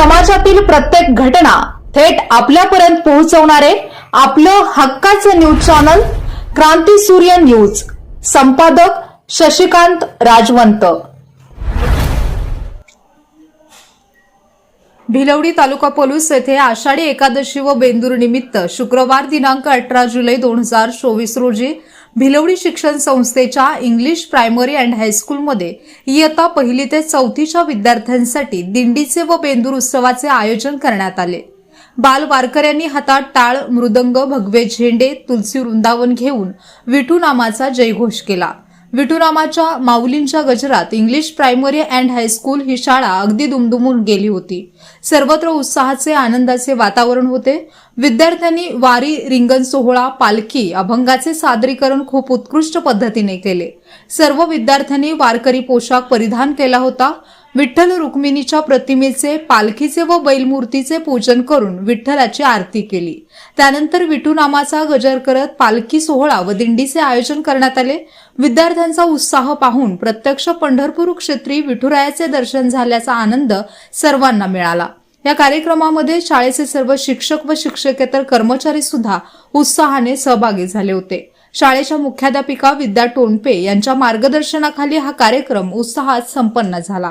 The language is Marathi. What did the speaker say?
समाजातील प्रत्येक घटना थेट आपल्यापर्यंत पोहोचवणारे आपलं हक्काचं न्यूज चॅनल क्रांती सूर्य न्यूज. संपादक शशिकांत राजवंत. भिलवडी तालुका पोलीस येथे आषाढी एकादशी व बेंदूर निमित्त शुक्रवार दिनांक अठरा जुलै दोन हजार चोवीस रोजी भिलवडी शिक्षण संस्थेच्या इंग्लिश प्रायमरी अँड हायस्कूलमध्ये इयत्ता पहिली ते चौथीच्या विद्यार्थ्यांसाठी दिंडीचे व बेंदूर उत्सवाचे आयोजन करण्यात आले. बाल वारकऱ्यांनी हातात टाळ मृदंग भगवे झेंडे तुलसी वृंदावन घेऊन विठू नामाचा जयघोष केला. विठुरामाच्या माऊलींच्या गजरात English primary and high school ही शाळा अगदी दुमदुमून गेली होती. सर्वत्र उत्साहाचे आनंदाचे वातावरण होते. विद्यार्थ्यांनी वारी रिंगण सोहळा पालखी अभंगाचे सादरीकरण खूप उत्कृष्ट पद्धतीने केले. सर्व विद्यार्थ्यांनी वारकरी पोशाख परिधान केला होता. विठ्ठल रुक्मिणीच्या प्रतिमेचे पालखीचे व बैलमूर्तीचे पूजन करून विठ्ठलाची आरती केली. त्यानंतर विठू नामाचा गजर करत पालखी सोहळा व दिंडीचे आयोजन करण्यात आले. विद्यार्थ्यांचा उत्साह पाहून प्रत्यक्ष पंढरपूर क्षेत्री विठुरायाचे दर्शन झाल्याचा आनंद सर्वांना मिळाला. या कार्यक्रमामध्ये शाळेचे सर्व शिक्षक व शिक्षकेतर कर्मचारी सुद्धा उत्साहाने सहभागी झाले होते. शाळेच्या मुख्याध्यापिका विद्या टोनपे यांच्या मार्गदर्शनाखाली हा कार्यक्रम उत्साहात संपन्न झाला.